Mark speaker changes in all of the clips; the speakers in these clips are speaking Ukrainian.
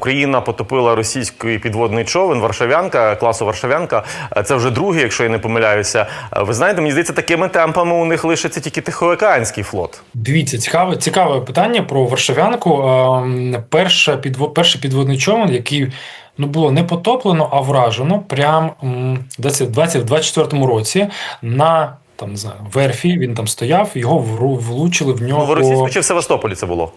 Speaker 1: Україна потопила російський підводний човен Варшавянка, класу Варшавянка. Е, Це вже другий, якщо я не помиляюся. Е, Ви знаєте, мені здається, такими темпами у них лишиться тільки Тихоокеанський флот.
Speaker 2: Дивіться, цікаве, цікаве питання про Варшавянку. Ем, Перша підво, перший підводний човен, який ну було не потоплено, а вражено, прям м, в 20 2024 році на там не знаю верфі. Він там стояв, його вру- влучили в
Speaker 1: Ну,
Speaker 2: нього.
Speaker 1: в Російську чи в Севастополі це було?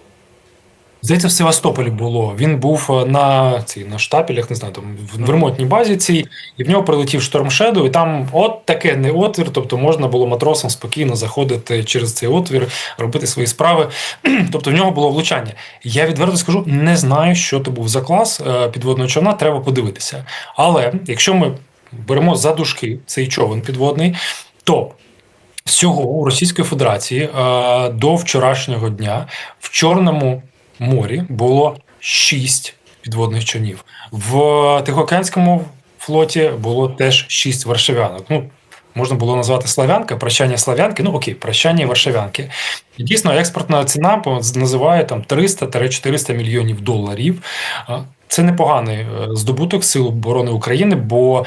Speaker 2: Здається, в Севастополі було. Він був е, на цій на штапелях, не знаю, там в ремонтній базі цій, і в нього прилетів шторм Shadow, і там от таке не отвір. Тобто можна було матросам спокійно заходити через цей отвір, робити свої справи. тобто в нього було влучання. Я відверто скажу, не знаю, що то був за клас е, підводного човна. Треба подивитися. Але якщо ми беремо за дужки цей човен підводний, то Всього у Російської Федерації е, до вчорашнього дня в Чорному морі було шість підводних човнів. В Тихоокеанському флоті було теж шість варшавянок. Ну, можна було назвати славянка, прощання славянки. Ну окей, прощання варшавянки. Дійсно, експортна ціна називає там 300-400 мільйонів доларів. Це непоганий е, здобуток Сил оборони України, бо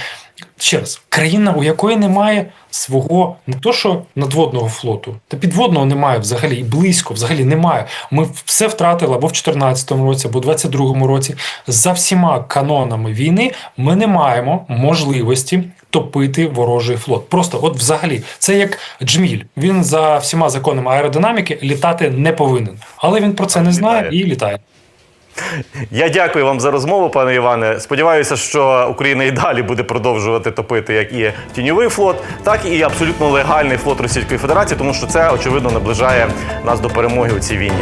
Speaker 2: ще раз, країна, у якої немає свого не то, що надводного флоту, та підводного немає взагалі, і близько взагалі немає. Ми все втратили або в 2014 році, або в 2022 році. За всіма канонами війни ми не маємо можливості топити ворожий флот. Просто, от взагалі, це як джміль. Він за всіма законами аеродинаміки літати не повинен, але він про це не знає і літає.
Speaker 1: Я дякую вам за розмову, пане Іване. Сподіваюся, що Україна і далі буде продовжувати топити як і тіньовий флот, так і абсолютно легальний флот Російської Федерації, тому що це очевидно наближає нас до перемоги у цій війні.